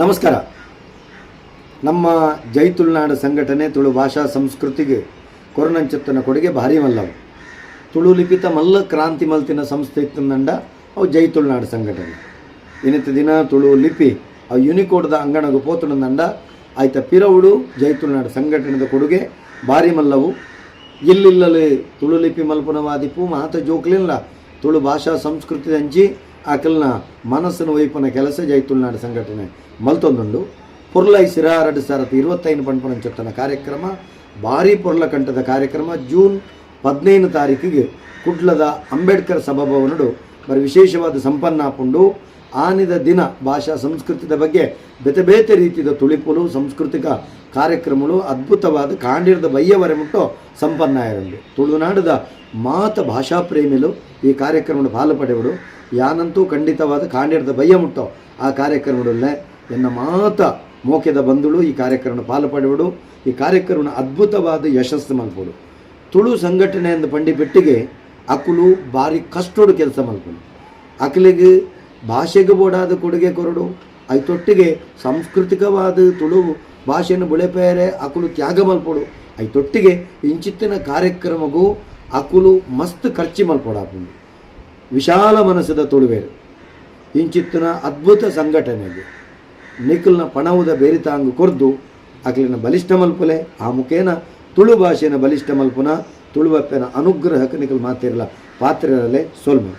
ನಮಸ್ಕಾರ. ನಮ್ಮ ಜೈ ತುಳುನಾಡು ಸಂಘಟನೆ ತುಳು ಭಾಷಾ ಸಂಸ್ಕೃತಿಗೆ ಕೊರನಂಚತ್ತನ ಕೊಡುಗೆ ಭಾರಿ ಮಲ್ಲವು. ತುಳು ಲಿಪಿತ ಮಲ್ಲ ಕ್ರಾಂತಿ ಮಲ್ತಿನ ಸಂಸ್ಥೆ ಇತ್ತಂದಂಡ ಅವು ಜೈ ತುಳುನಾಡು ಸಂಘಟನೆ. ಇನ್ನಿತ ದಿನ ತುಳು ಲಿಪಿ ಅವು ಯುನಿಕೋಡ್ದ ಅಂಗಣಗು ಪೋತುಣಂದಂಡ ಆಯ್ತ ಪಿರವುಡು ಜೈ ತುಳುನಾಡು ಸಂಘಟನೆದ ಕೊಡುಗೆ ಭಾರಿ ಮಲ್ಲವು. ಇಲ್ಲಿಲ್ಲಲ್ಲಿ ತುಳು ಲಿಪಿ ಮಲ್ಪನವಾದಿಪ್ಪು ಮಾತ ಜೋಕ್ಲಿಲ್ಲ. ತುಳು ಭಾಷಾ ಸಂಸ್ಕೃತಿ ಹಂಚಿ ಆಕಲ್ನ ಮನಸ್ಸಿನ ವೈಪನ ಕೆಲಸ ಜೈ ತುಳುನಾಡು ಸಂಘಟನೆ ಮಲ್ತೊಂದುಂಡು. ಪುರ್ಲೈ ಸಿರಾರಡ್ ಸಾರತ್ ಇರುವತ್ತೈದು ಪಂಪನ ಪಂಪನಂಚೊತ್ತನ ಕಾರ್ಯಕ್ರಮ, ಭಾರಿ ಪೊರ್ಲ ಕಂಠದ ಕಾರ್ಯಕ್ರಮ. ಜೂನ್ ಹದಿನೈದು ತಾರೀಕಿಗೆ ಕುಡ್ಲದ ಅಂಬೇಡ್ಕರ್ ಸಭಾಭವನಡು. ಬರೀ ವಿಶೇಷವಾದ ಸಂಪನ್ನಾಪುಂಡು ಆನಿದ ದಿನ ಭಾಷಾ ಸಂಸ್ಕೃತಿದ ಬಗ್ಗೆ ಬೇತೆ ಬೇತೆ ರೀತಿಯ ತುಳಿಪುಲು, ಸಾಂಸ್ಕೃತಿಕ ಕಾರ್ಯಕ್ರಮಗಳು, ಅದ್ಭುತವಾದ ಕಾಂಡಿರದ ಬಯ್ಯವರೆ ಮುಟ್ಟು ಇರಲಿ ತುಳುನಾಡದ ಮಾತ ಭಾಷಾ ಪ್ರೇಮಿಲು ಈ ಕಾರ್ಯಕ್ರಮದ ಪಾಲು ಪಡೆಯುವುದು ಯಾನಂತೂ ಖಂಡಿತವಾದ ಕಾಂಡಿರದ ಬಯ್ಯ ಮುಟ್ಟೋ ಆ ಕಾರ್ಯಕ್ರಮದಲ್ಲೇ ಎನ್ನ ಮಾತ ಮೋಕೆದ ಬಂಧುಳು ಈ ಕಾರ್ಯಕ್ರಮ ಪಾಲು ಪಡೆಯುವುದು ಈ ಕಾರ್ಯಕ್ರಮನ ಅದ್ಭುತವಾದ ಯಶಸ್ಸು ಮಲ್ಪಡು ತುಳು ಸಂಘಟನೆ ಎಂದು ಪಂಡಿ ಪೆಟ್ಟಿಗೆ ಅಕುಲು ಭಾರಿ ಕಷ್ಟೋಡು ಕೆಲಸ ಮಲ್ಪಡು ಅಕಲಿಗೆ ಭಾಷೆಗೆ ಬೋಡಾದ ಕೊಡುಗೆ ಕೊರಡು. ಐತೊಟ್ಟಿಗೆ ಸಾಂಸ್ಕೃತಿಕವಾದ ತುಳು ಭಾಷೆಯನ್ನು ಬುಳೆಪೇರೆ ಅಕುಲು ತ್ಯಾಗ ಮಲ್ಪಡು. ಐತೊಟ್ಟಿಗೆ ಇಂಚಿತ್ತಿನ ಕಾರ್ಯಕ್ರಮಗೂ ಅಕುಲು ಮಸ್ತ್ ಖರ್ಚಿ ಮಲ್ಪಡಾಪುಂಡು. ವಿಶಾಲ ಮನಸ್ಸದ ತುಳುವೇರು. ಇಂಚಿತ್ತಿನ ಅದ್ಭುತ ಸಂಘಟನೆಗೆ ನಿಖಲ್ನ ಪಣವುದ ಬೇರಿತಾಂಗು ಕೊರ್ದು ಅಕ್ಲಿನ ಬಲಿಷ್ಠ ಮಲ್ಪಲೆ, ಆ ಮುಖೇನ ತುಳು ಭಾಷೆನ ಬಲಿಷ್ಠ ಮಲ್ಪುನ ತುಳುವಪ್ಪನ ಅನುಗ್ರಹಕ್ಕೆ ನಿಖಲ್ ಮಾತಿರಲ್ಲ ಪಾತ್ರರಲ್ಲೇ ಸೋಲ್ಮೆ.